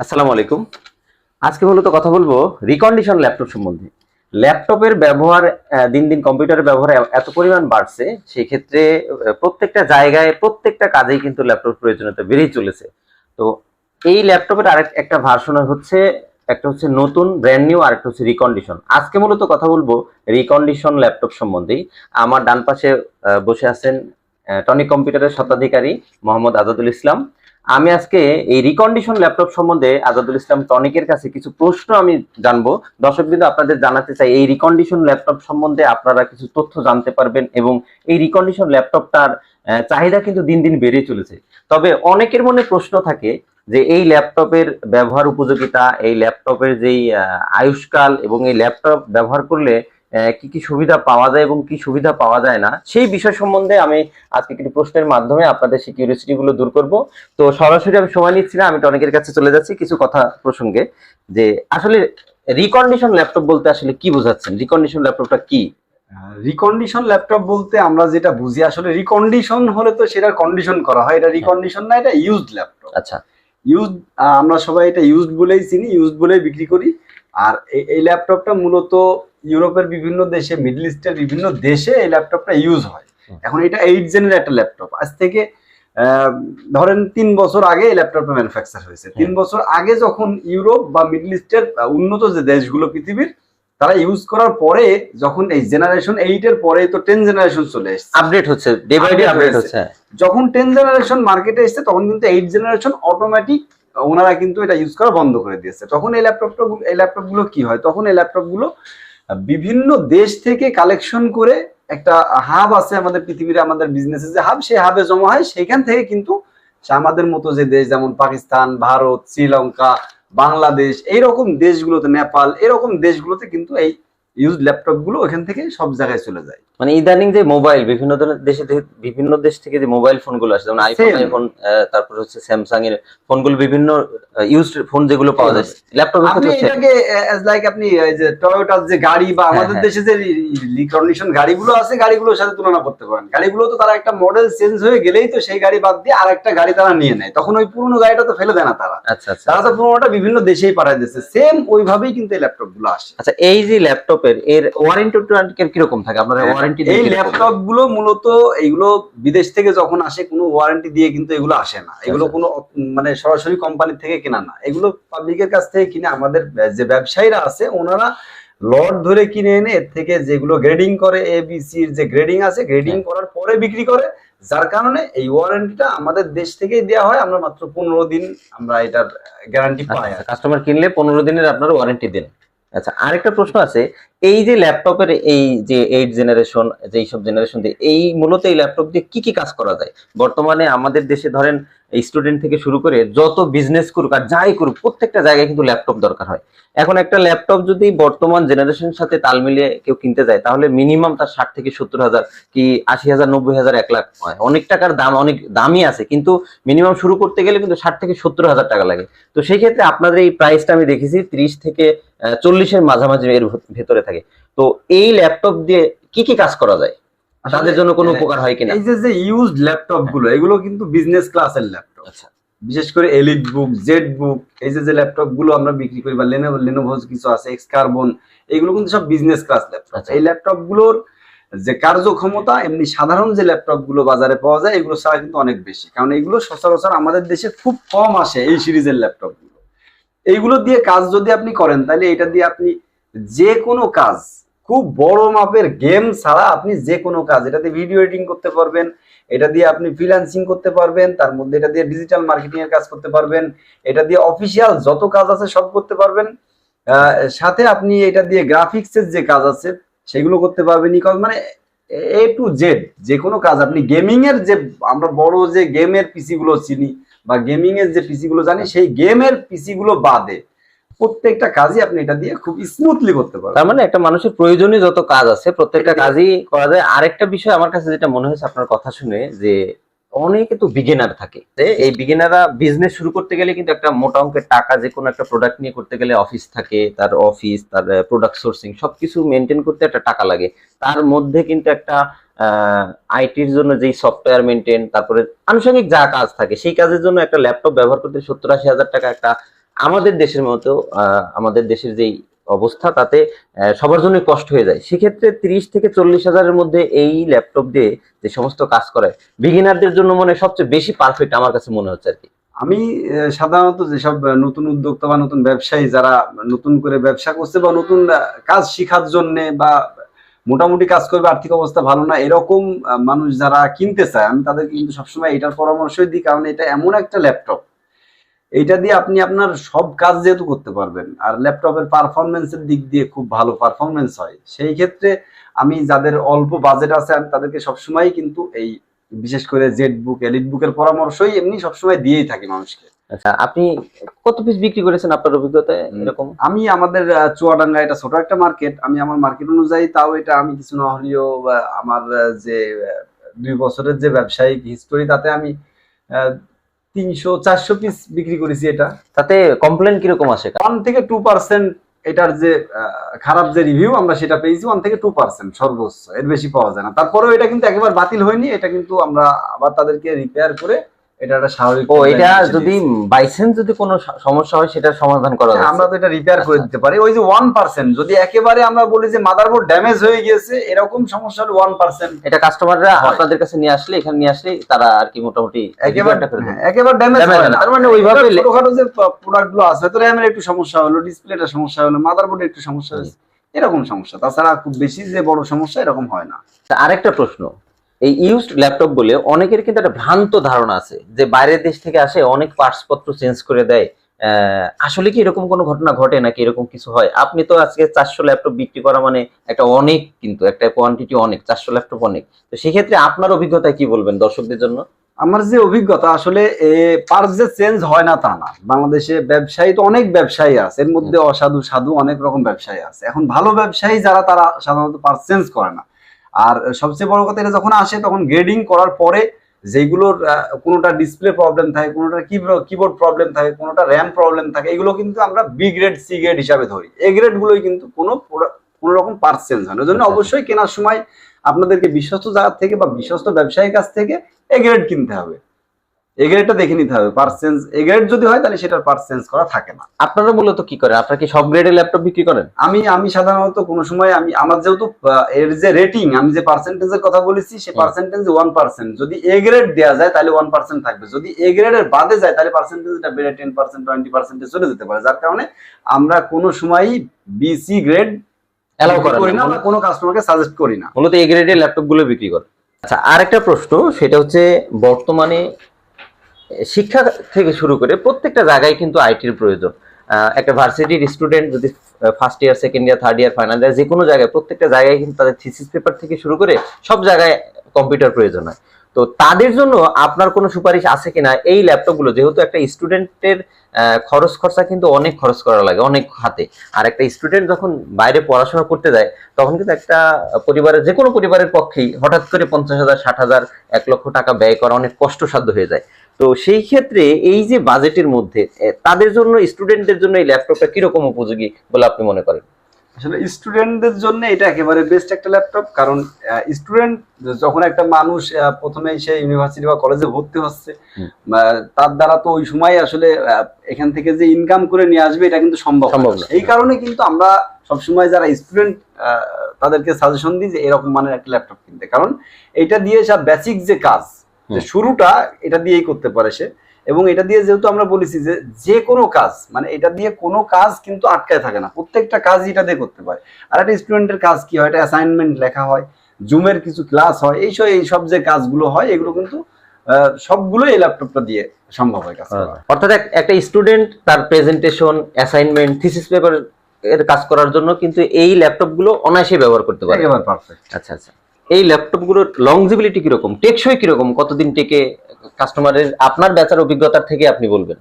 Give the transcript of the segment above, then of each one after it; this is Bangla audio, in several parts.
আসসালামু আলাইকুম। আজকে মূলত কথা বলব রিকন্ডিশন ল্যাপটপ সম্বন্ধে। ল্যাপটপের ব্যবহার দিন দিন কম্পিউটারের ব্যবহার এত পরিমাণ বাড়ছে সেই ক্ষেত্রে প্রত্যেকটা জায়গায়, প্রত্যেকটা কাজেই কিন্তু ল্যাপটপ প্রয়োজনীয়তা বেড়েই চলেছে। তো এই ল্যাপটপের আরেক একটা ভার্সন হচ্ছে, একটা হচ্ছে নতুন ব্র্যান্ড নিউ আর একটা হচ্ছে রিকন্ডিশন আজকে মূলত কথা বলব রিকন্ডিশন ল্যাপটপ সম্বন্ধেই। আমার ডান পাশে বসে আছেন টনিক কম্পিউটারের স্বত্বাধিকারী মোহাম্মদ আজাদুল ইসলাম। আমি আজকে এই রিকন্ডিশন ল্যাপটপ সম্বন্ধে আজাদুল ইসলাম টনিকের কাছে কিছু প্রশ্ন আমি জানব। দর্শকবৃন্দ, আপনাদের জানাতে চাই, এই রিকন্ডিশন ল্যাপটপ সম্বন্ধে আপনারা কিছু তথ্য জানতে পারবেন এবং এই রিকন্ডিশন ল্যাপটপটার চাহিদা কিন্তু দিন দিন বেড়ে চলেছে। তবে অনেকের মনে প্রশ্ন থাকে যে এই ল্যাপটপের ব্যবহার উপযোগিতা, এই ল্যাপটপের যেই আয়ুষ্কাল এবং এই ল্যাপটপ ব্যবহার করলে কি কি সুবিধা পাওয়া যায় এবং কি সুবিধা পাওয়া যায় না সেই বিষয় সম্বন্ধে আমি আজকে কিছু প্রশ্নের মাধ্যমে আপনাদের সেই কিউরিয়াসিটি গুলো দূর করব। তো সরাসরি আমি সময় নিচ্ছি না আমি টনিকের কাছে চলে যাচ্ছি কিছু কথা প্রসঙ্গে যে আসলে রিকন্ডিশন ল্যাপটপ বলতে আসলে কি বোঝাচ্ছেন? রিকন্ডিশন ল্যাপটপটা কি? রিকন্ডিশন ল্যাপটপ বলতে আমরা যেটা বুঝি আসলে রিকন্ডিশন হলে তো সেটার কন্ডিশন করা হয়। এটা রিকন্ডিশন না এটা ইউজড ল্যাপটপ আচ্ছা। ইউজ আমরা সবাই এটা ইউজড বলেই চিনি ইউজড বলেই বিক্রি করি। আর এই ল্যাপটপটা মূলত ইউরোপের বিভিন্ন দেশে মিডল ইস্টের বিভিন্ন দেশে এই ল্যাপটপটা ইউজ হয়। এখন এটা এইট জেনের একটা ল্যাপটপ। আজ থেকে ধরেন তিন বছর আগে এই ল্যাপটপটা ম্যানুফ্যাকচার হয়েছে। তিন বছর আগে যখন ইউরোপ বা মিডল ইস্টের উন্নত যে দেশগুলো পৃথিবীর তারা ইউজ করার পরে যখন এই জেনারেশন এইট এর পরে তো টেন জেনারেশন চলে এসেছে। আপডেট হচ্ছে ডে বাই ডে আপডেট হচ্ছে। যখন টেন জেনারেশন মার্কেটে এসেছে তখন কিন্তু এইট জেনারেশন অটোমেটিক ওনারা কিন্তু এটা ইউজ করা বন্ধ করে দিয়েছে। তখন এই ল্যাপটপটা এই ল্যাপটপগুলো কি হয়? তখন এই ল্যাপটপগুলো বিভিন্ন দেশ থেকে কালেকশন করে একটা হাব আছে আমাদের পৃথিবীর, আমাদের বিজনেসের যে হাব সেই হাবে জমা হয়। সেখান থেকে কিন্তু আমাদের মতো যে দেশ, যেমন পাকিস্তান, ভারত, শ্রীলঙ্কা, বাংলাদেশ, এইরকম দেশগুলোতে, নেপাল, এরকম দেশগুলোতে কিন্তু এই ইউজ ল্যাপটপগুলো ওখান থেকে সব জায়গায় চলে যায়। মানে ইদানিং যে মোবাইল বিভিন্ন ধরনের দেশে বিভিন্ন দেশ থেকে যে মোবাইল ফোনগুলো আসে যেমন আইফোন আইফোন তারপর হচ্ছে স্যামসাং এর ফোনগুলো বিভিন্ন ইউজ ফোন যেগুলো পাওয়া যায়। ল্যাপটপের ক্ষেত্রে হচ্ছে এটাকে অ্যাজ লাইক আপনি এই যে টয়োটার যে গাড়ি বা আমাদের হ্যাঁ। দেশে যে রিকন্ডিশন গাড়িগুলো আছে গাড়িগুলোর সাথে তুলনা করতে পারেন। গাড়িগুলো তো তারা একটা মডেল চেঞ্জ হয়ে গেলেই তো সেই গাড়ি বাদ দিয়ে আরেকটা গাড়ি তারা নিয়ে নেয়। তখন ওই পুরনো গাড়িটা তো ফেলে দেয় না তারা। আচ্ছা আচ্ছা। তারা তো পুরোনোটা বিভিন্ন দেশেই পাঠায় দিচ্ছে সেম ওইভাবেই কিন্তু এই ল্যাপটপগুলো আসে। আচ্ছা এই যে ল্যাপটপের এর ওয়ারেন্টি কীরকম থাকে? আপনারা ওয়ারেন্টি এই ল্যাপটপগুলো মূলত এইগুলো বিদেশ থেকে যখন আসে কোনো ওয়ারেন্টি দিয়ে কিন্তু এগুলো আসে না। এগুলো আচ্ছা। কোনো মানে সরাসরি কোম্পানি থেকে কেনা না। এগুলো পাবলিকের কাছ থেকে কিনে আমাদের যে ব্যবসায়ীরা আছে ওনারা লট ধরে কিনে এনে এর থেকে যেগুলো গ্রেডিং করে এ বি সির যে গ্রেডিং আছে গ্রেডিং হ্যাঁ। করার পরে বিক্রি করে। যার কারণে এই ওয়ারেন্টিটা আমাদের দেশ থেকেই দেওয়া হয়। আমরা মাত্র পনেরো দিন আমরা এটার গ্যারান্টি পাই কাস্টমার কিনলে পনেরো দিনের আপনারা ওয়ারেন্টি দেন। আচ্ছা আরেকটা প্রশ্ন আছে এই যে ল্যাপটপের এই যে এইট জেনারেশন যে এইসব জেনারেশন দিয়ে, এই মূলত এই ল্যাপটপ দিয়ে কি কি কাজ করা যায়? বর্তমানে আমাদের দেশে ধরেন স্টুডেন্ট থেকে শুরু করে যত বিজনেস করুক আর যাই করুক, প্রত্যেকটা জায়গায় কিন্তু ল্যাপটপ দরকার হয়। এখন একটা ল্যাপটপ যদি বর্তমান জেনারেশনের সাথে তাল মিলিয়ে কেউ কিনতে যায়, তাহলে মিনিমাম তার ষাট থেকে সত্তর হাজার কি আশি হাজার, নব্বই হাজার, এক লাখ হয়। অনেক টাকার দাম, অনেক দামই আছে, কিন্তু মিনিমাম শুরু করতে গেলে কিন্তু ষাট থেকে সত্তর হাজার টাকা লাগে। তো সেই ক্ষেত্রে আপনাদের এই প্রাইসটা আমি দেখেছি ত্রিশ থেকে চল্লিশের মাঝামাঝি এর ভেতরে থাকে। তো এই ল্যাপটপ দিয়ে কি কি কাজ করা যায়? তাদের জন্য কোনো উপকার হয় কিনা? এই যে যে ইউজড ল্যাপটপগুলো এগুলো কিন্তু বিজনেস ক্লাসের ল্যাপটপ আচ্ছা। বিশেষ করে এলিট বুক জেড বুক এই যে যে ল্যাপটপগুলো আমরা বিক্রি করি বা লেনোভো লেনোভোজ কিছু আছে এক্স কার্বন এগুলো কিন্তু সব বিজনেস ক্লাস ল্যাপটপ আচ্ছা। এই ল্যাপটপগুলোর যে কার্যক্ষমতা এমনি সাধারণ যে ল্যাপটপগুলো বাজারে পাওয়া যায় এগুলো ছাড়া কিন্তু অনেক বেশি। কারণ এগুলো সচরাচর আমাদের দেশে খুব কম আসে এই সিরিজের ল্যাপটপগুলো। এইগুলো দিয়ে কাজ যদি আপনি করেন তাহলে এটা দিয়ে আপনি যে কোনো কাজ, খুব বড় মাপের গেম ছাড়া আপনি যে কোনো কাজ এটাতে ভিডিও এডিটিং করতে পারবেন, এটা দিয়ে আপনি ফ্রিল্যান্সিং করতে পারবেন, তার মধ্যে এটা দিয়ে ডিজিটাল মার্কেটিং এর কাজ করতে পারবেন, এটা দিয়ে অফিসিয়াল যত কাজ আছে সব করতে পারবেন। সাথে আপনি এটা দিয়ে গ্রাফিক্সের যে কাজ আছে, সেগুলো করতে পারবেন ই মানে এ টু জেড যে কোনো কাজ, আপনি গেমিং এর যে, আমরা বড় যে গেমের পিসি গুলো চিনি, বা গেমিং এর যে পিসি গুলো জানি, সেই গেমের পিসি গুলো বাদে। প্রত্যেকটা কাজই আপনি এটা দিয়ে খুব স্মুথলি করতে পারবেন। তার মানে একটা মানুষের প্রয়োজনীয় যত কাজ আছে, প্রত্যেকটা কাজই করা যায়। আরেকটা বিষয় আমার কাছে যেটা মনে হয়েছে আপনার কথা শুনে, যে অনেকে তো বিগিনার থাকে। এই বিগিনাররা বিজনেস শুরু করতে গেলে কিন্তু একটা মোটা অঙ্কের টাকা, যে কোনো একটা প্রোডাক্ট নিয়ে করতে গেলে অফিস থাকে, তার অফিস তার প্রোডাক্ট সোর্সিং সবকিছু মেনটেন করতে একটা টাকা লাগে। তার মধ্যে কিন্তু একটা আইটির জন্য যেই সফটওয়্যার মেনটেন তারপরে আনুষঙ্গিক যা কাজ থাকে, সেই কাজের জন্য একটা ল্যাপটপ ব্যবহার করতে সত্তর আশি হাজার টাকা একটা আমাদের দেশের মতো আমাদের দেশের যেই অবস্থা, তাতে সবার জন্য কষ্ট হয়ে যায়। সেক্ষেত্রে তিরিশ থেকে চল্লিশ হাজারের মধ্যে এই ল্যাপটপ দিয়ে যে সমস্ত কাজ করে বিগিনারদের জন্য মনে সবচেয়ে বেশি পারফেক্ট আমার কাছে মনে হচ্ছে আর কি। আমি সাধারণত যেসব নতুন উদ্যোক্তা বা নতুন ব্যবসায়ী যারা নতুন করে ব্যবসা করছে বা নতুন কাজ শেখার জন্য বা মোটামুটি কাজ করবে, আর্থিক অবস্থা ভালো না, এরকম মানুষ যারা কিনতে চায়, আমি তাদেরকে কিন্তু সবসময় এটার পরামর্শই দিই, কারণ এটা এমন একটা ল্যাপটপ। এইটা দিয়ে আপনি আপনার সব কাজ যেহেতু করতে পারবেন আর ল্যাপটপের পারফরমেন্সের দিক দিয়ে খুব ভালো পারফরমেন্স হয়। সেই ক্ষেত্রে আমি যাদের অল্প বাজেট আছে আমি তাদেরকে সবসময় কিন্তু এই বিশেষ করে জেড বুক এলিট বুকের পরামর্শই এমনি সবসময় দিয়েই থাকি মানুষকে। আচ্ছা আপনি কত পিস বিক্রি করেছেন আপনার অভিজ্ঞতায় এরকম? আমি আমাদের চুয়াডাঙ্গা এটা ছোট একটা মার্কেট আমি আমার মার্কেট অনুযায়ী তাও এটা আমি কিছু না হলেও আমার যে দুই বছরের যে ব্যবসায়িক হিস্টোরি তাতে আমি তিনশো চারশো পিস বিক্রি করেছি এটা। তাতে কমপ্লেন কীরকম আসে? ওয়ান থেকে টু পার্সেন্ট এটার যে খারাপ যে রিভিউ আমরা সেটা পেয়েছি ওয়ান থেকে টু পার্সেন্ট সর্বোচ্চ এর বেশি পাওয়া যায় না। তারপরেও এটা কিন্তু একেবারে বাতিল হয়নি এটা কিন্তু আমরা আবার তাদেরকে রিপেয়ার করে এটা একটা স্বাভাবিক ও এটা যদি। বাইসেন্স যদি কোনো সমস্যা হয় সেটার সমাধান করা হ্যাঁ, যায় আমরা তো এটা রিপেয়ার করে আচ্ছা। দিতে পারি। ওই যে ওয়ান পার্সেন্ট যদি একেবারে আমরা বলি যে মাদারবোর্ড ড্যামেজ হয়ে গিয়েছে এরকম সমস্যা হলে ওয়ান পার্সেন্ট এটা কাস্টমাররা আপনাদের কাছে নিয়ে আসলে এখানে নিয়ে আসলে তারা আর কি মোটামুটি একেবারে। হ্যাঁ, একেবারে ড্যামেজ হয় হয় না। তার মানে ওইভাবে ছোটখাটো যে প্রোডাক্টগুলো আছে তো র্যামের একটু সমস্যা হলো ডিসপ্লেটা সমস্যা হলো মাদারবোর্ডে একটু সমস্যা হয়েছে এরকম সমস্যা। তাছাড়া খুব বেশি যে বড় সমস্যা এরকম হয় না। আরেকটা প্রশ্ন। এই ইউজড ল্যাপটপ বলে অনেকের কিন্তু একটা ভ্রান্ত ধারণা আছে যে বাইরের দেশ থেকে আসে অনেক পার্টস পত্র চেঞ্জ করে দেয়। আসলে কি এরকম কোনো ঘটনা ঘটে নাকি এরকম কিছু হয়? আপনি তো আজকে চারশো ল্যাপটপ বিক্রি করা মানে একটা অনেক কিন্তু একটা কোয়ান্টিটি অনেক চারশো ল্যাপটপ অনেক। তো সেক্ষেত্রে আপনার অভিজ্ঞতা কি বলবেন দর্শকদের জন্য? আমার যে অভিজ্ঞতা আসলে পার্স যে চেঞ্জ হয় না তা না। বাংলাদেশে ব্যবসায়ী তো অনেক ব্যবসায়ী আছে এর মধ্যে অসাধু সাধু অনেক রকম ব্যবসায়ী আছে। এখন ভালো ব্যবসায়ী যারা তারা সাধারণত পার্স চেঞ্জ করে না। আর সবচেয়ে বড় কথা এটা যখন আসে তখন গ্রেডিং করার পরে যেগুলোর কোনোটা ডিসপ্লে প্রবলেম থাকে কোনোটা কিবোর্ড প্রবলেম থাকে কোনোটা র্যাম প্রবলেম থাকে এগুলো কিন্তু আমরা বি গ্রেড সি গ্রেড হিসাবে ধরি। এ গ্রেডগুলোই কিন্তু কোনো কোনো রকম পার্সেন্স হয় না। ওই জন্য আচ্ছা। অবশ্যই কেনার সময় আপনাদেরকে বিশ্বস্ত জায়গা থেকে বা বিশ্বস্ত ব্যবসায়ীর কাছ থেকে এ গ্রেড কিনতে হবে। এ গ্রেডটা দেখে নিতে হবে পার্সেন্স এ গ্রেড যদি হয় তাহলে সেটার পার্সেন্স করা থাকে না। আপনারা মূলত কি করেন? আপনারা কি সব গ্রেডের ল্যাপটপ বিক্রি করেন? আমি আমি সাধারণত কোনো সময় আমি আমার যেহেতু এর যে রেটিং আমি যে পার্সেন্টেজের কথা বলেছি সে পার্সেন্টেজ ওয়ান পার্সেন্ট যদি এ গ্রেড দেওয়া যায় তাহলে ওয়ান পার্সেন্ট থাকবে। যদি এ গ্রেডের বাদে যায় তাহলে পার্সেন্টেজটা বেড়ে টেন পার্সেন্ট টোয়েন্টি পার্সেন্টে চলে যেতে পারে। যার কারণে আমরা কোনো সময়ই বিসি গ্রেড অ্যালাউ করি না বা কোনো কাস্টমারকে সাজেস্ট করি না। মূলত এই গ্রেডের ল্যাপটপগুলো বিক্রি করে আচ্ছা আরেকটা প্রশ্ন সেটা হচ্ছে বর্তমানে শিক্ষা থেকে শুরু করে প্রত্যেকটা জায়গায় কিন্তু আইটির প্রয়োজন। একটা ভার্সিটির স্টুডেন্ট যদি first year second year third year final year যে কোনো জায়গায় প্রত্যেকটা জায়গায় কিন্তু তাদের থিসিস পেপার থেকে শুরু করে সব জায়গায় কম্পিউটার প্রয়োজন হয়। তো তাদের জন্য আপনার কোনো সুপারিশ আছে কিনা? এই ল্যাপটপগুলো যেহেতু একটা স্টুডেন্টের খরচ খরচা কিন্তু অনেক খরচ করা লাগে, অনেক হাতে। আর একটা স্টুডেন্ট যখন বাইরে পড়াশোনা করতে যায়, তখন কিন্তু একটা পরিবারের যে কোনো পরিবারের পক্ষেই হঠাৎ করে পঞ্চাশ হাজার, ষাট হাজার, এক লক্ষ টাকা ব্যয় করা অনেক কষ্টসাধ্য হয়ে যায়। তো সেই ক্ষেত্রে এই যে বাজেটের মধ্যে তাদের জন্য স্টুডেন্টদের জন্য এই ল্যাপটপটা কীরকম উপযোগী বলে আপনি মনে করেন? আসলে স্টুডেন্টদের জন্য এটা একেবারে বেস্ট একটা ল্যাপটপ কারণ স্টুডেন্ট যখন একটা মানুষ প্রথমে সে ইউনিভার্সিটি বা কলেজে ভর্তি হচ্ছে তার দ্বারা তো ওই সময় আসলে এখান থেকে যে ইনকাম করে নিয়ে আসবে এটা কিন্তু সম্ভব। এই কারণে কিন্তু আমরা সবসময় যারা স্টুডেন্ট তাদেরকে সাজেশন দিই যে এরকম মানের একটা ল্যাপটপ কিনতে। কারণ এটা দিয়ে সব বেসিক যে কাজ যে শুরুটা এটা দিয়েই করতে পারে সে। এবং এটা দিয়ে যেহেতু আমরা বলেছি যে যে কোনো কাজ মানে এটা দিয়ে কোনো কাজ কিন্তু আটকায় থাকে না। প্রত্যেকটা কাজ এটা দিয়ে করতে পারে। আর একটা স্টুডেন্টের কাজ কি হয়? এটা অ্যাসাইনমেন্ট লেখা হয় জুমের কিছু ক্লাস হয় এইসব এইসব যে কাজগুলো হয় এগুলো কিন্তু সবগুলো এই ল্যাপটপটা দিয়ে সম্ভব হয় কাজ অর্থাৎ একটা স্টুডেন্ট তার প্রেজেন্টেশন অ্যাসাইনমেন্ট থিসিস পেপার এর কাজ করার জন্য কিন্তু এই ল্যাপটপগুলো অনায়াসে ব্যবহার করতে পারে। একেবারে পারফেক্ট আচ্ছা আচ্ছা। এই ল্যাপটপগুলোর লংজিবিলিটি কীরকম? টেকসই কীরকম? কতদিন টেকে কাস্টমারের আপনার বেচার অভিজ্ঞতার থেকে আপনি বলবেন।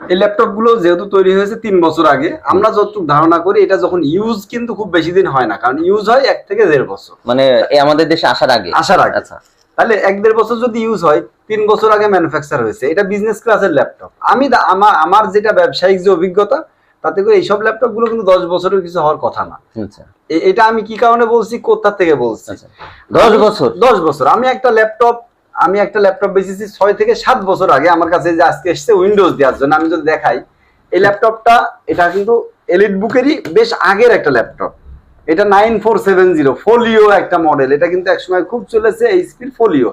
এই ল্যাপটপগুলো যেহেতু তৈরি হয়েছে তিন বছর আগে আমরা যতটুকু ধারণা করি এটা যখন ইউজ কিন্তু খুব বেশি দিন হয় না কারণ ইউজ হয় এক থেকে দেড় বছর। মানে আমাদের দেশে আসার আগে? আসার আগে। আচ্ছা। তাহলে এক দেড় বছর যদি ইউজ হয় তিন বছর আগে ম্যানুফ্যাকচার হয়েছে। এটা বিজনেস ক্লাসের ল্যাপটপ আমি আমার আমার যেটা ব্যবসায়িক যে অভিজ্ঞতা তাতে করে এইসব ল্যাপটপগুলো কিন্তু দশ বছরের কিছু হওয়ার কথা না। আচ্ছা। এটা আমি কি কারণে বলছি? কোথা থেকে বলছি? আচ্ছা। দশ বছর? দশ বছর। আমি একটা ল্যাপটপ আমি একটা ল্যাপটপ বেচেছি ছয় থেকে সাত বছর আগে। আমার কাছে যে আজকে এসছে উইন্ডোজ দেওয়ার জন্য আমি যদি দেখাই এই ল্যাপটপটা এটা কিন্তু এলিট বুকেরই বেশ আগের একটা ল্যাপটপ। এটা nine four seven zero folio একটা মডেল এটা কিন্তু একসময় খুব চলেছে এইচপির ফোলিও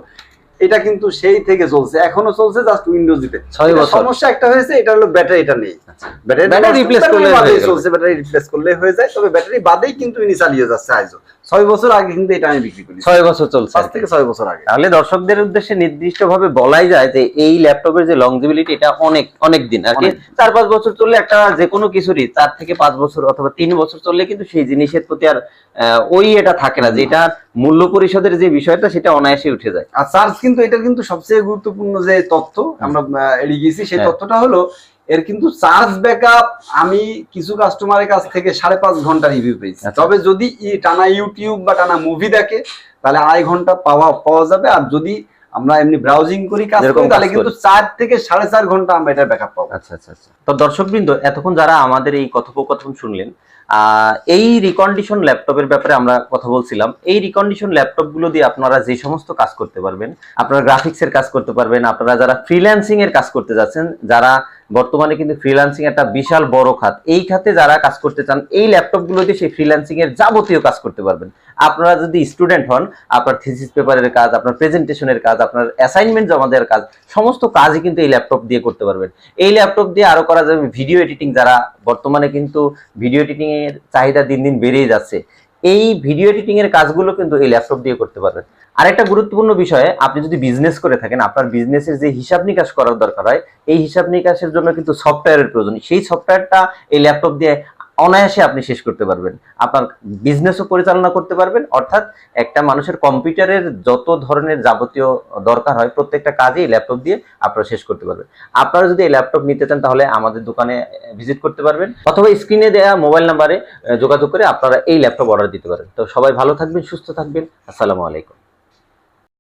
এটা কিন্তু সেই থেকে চলছে এখনও চলছে জাস্ট উইন্ডোজ দিতে এটা। সমস্যা একটা হয়েছে এটা হলো ব্যাটারিটা নেই। ব্যাটারি এটা নেই করলে চলছে ব্যাটারি রিপ্লেস করলে হয়ে যায় তবে ব্যাটারি বাদেই কিন্তু ইনি চালিয়ে যাচ্ছে আইজো। ছয় বছর আগে কিন্তু এটা আমি বিক্রি করি ছয় বছর চলছে পাঁচ থেকে ছয় বছর আগে। তাহলে দর্শকদের উদ্দেশ্যে নির্দিষ্টভাবে বলাই যায় যে এই ল্যাপটপের যে লংজিবিলিটি এটা অনেক অনেক দিন আর কি। চার পাঁচ বছর চললে একটা যে কোনো কিছুরই চার থেকে পাঁচ বছর অথবা তিন বছর চললে কিন্তু সেই জিনিসের প্রতি আর ওই এটা থাকে না যেটা মূল্য পরিশোধের যে বিষয়টা সেটা অনায়াসে উঠে যায়। আর চার্জ কিন্তু এটা কিন্তু সবচেয়ে গুরুত্বপূর্ণ যে তথ্য আমরা এড়িয়ে গেছি সেই হ্যাঁ। তথ্যটা হলো এর কিন্তু চার্জ ব্যাকআপ আমি কিছু কাস্টমারের কাছ থেকে সাড়ে পাঁচ ঘণ্টা রিভিউ পেয়েছি আচ্ছা। তবে যদি টানা ইউটিউব বা টানা মুভি দেখে তাহলে আড়াই ঘণ্টা পাওয়া পাওয়া যাবে আর যদি আমরা এমনি ব্রাউজিং করি কাজ করি তাহলে কিন্তু চার থেকে সাড়ে চার ঘণ্টা আমরা এটা ব্যাকআপ পাবো। আচ্ছা আচ্ছা আচ্ছা। তো দর্শকবৃন্দ এতক্ষণ যারা আমাদের এই কথোপকথন শুনলেন এই রিকন্ডিশন ল্যাপটপের ব্যাপারে আমরা কথা বলছিলাম। এই রিকন্ডিশন ল্যাপটপগুলো দিয়ে আপনারা যে সমস্ত কাজ করতে পারবেন আপনারা গ্রাফিক্স এর কাজ করতে পারবেন আপনারা যারা ফ্রিল্যান্সিং এর কাজ করতে যাচ্ছেন যারা বর্তমানে কিন্তু ফ্রিল্যান্সিং একটা বিশাল বড় খাত এই খাতে যারা কাজ করতে চান এই ল্যাপটপগুলো দিয়ে সেই ফ্রিল্যান্সিং এর যাবতীয় কাজ করতে পারবেন। আপনারা যদি স্টুডেন্ট হন, আপনার থিসিস পেপারের কাজ, আপনার প্রেজেন্টেশনের কাজ, আপনার অ্যাসাইনমেন্ট জমা দেওয়ার কাজ, সমস্ত কাজই কিন্তু এই ল্যাপটপ দিয়ে করতে পারবেন। এই ল্যাপটপ দিয়ে আরও করা যাবে ভিডিও এডিটিং যারা, বর্তমানে কিন্তু ভিডিও এডিটিং এর চাহিদা দিন দিন বেড়েই যাচ্ছে। এই ভিডিও এডিটিং এর কাজগুলো কিন্তু এই ল্যাপটপ দিয়ে করতে পারবেন। আরেকটা গুরুত্বপূর্ণ বিষয়ে, আপনি যদি বিজনেস করে থাকেন, আপনার বিজনেসের যে হিসাব নিকাশ করার দরকার হয়, এই হিসাব নিকাশের জন্য কিন্তু সফটওয়্যারের প্রয়োজন। সেই সফটওয়্যারটা এই ল্যাপটপ দিয়ে অনায়াসে আপনি শেষ করতে পারবেন। আপনার বিজনেসও পরিচালনা করতে পারবেন, অর্থাৎ একটা মানুষের কম্পিউটারের যত ধরনের যাবতীয় দরকার হয় প্রত্যেকটা কাজেই ল্যাপটপ দিয়ে আপনারা শেষ করতে পারবেন। আপনারা যদি এই ল্যাপটপ নিতে চান তাহলে আমাদের দোকানে ভিজিট করতে পারবেন অথবা স্ক্রিনে দেওয়া মোবাইল নাম্বারে যোগাযোগ করে আপনারা এই ল্যাপটপ অর্ডার দিতে পারেন। তো সবাই ভালো থাকবেন, সুস্থ থাকবেন। আসসালামু আলাইকুম।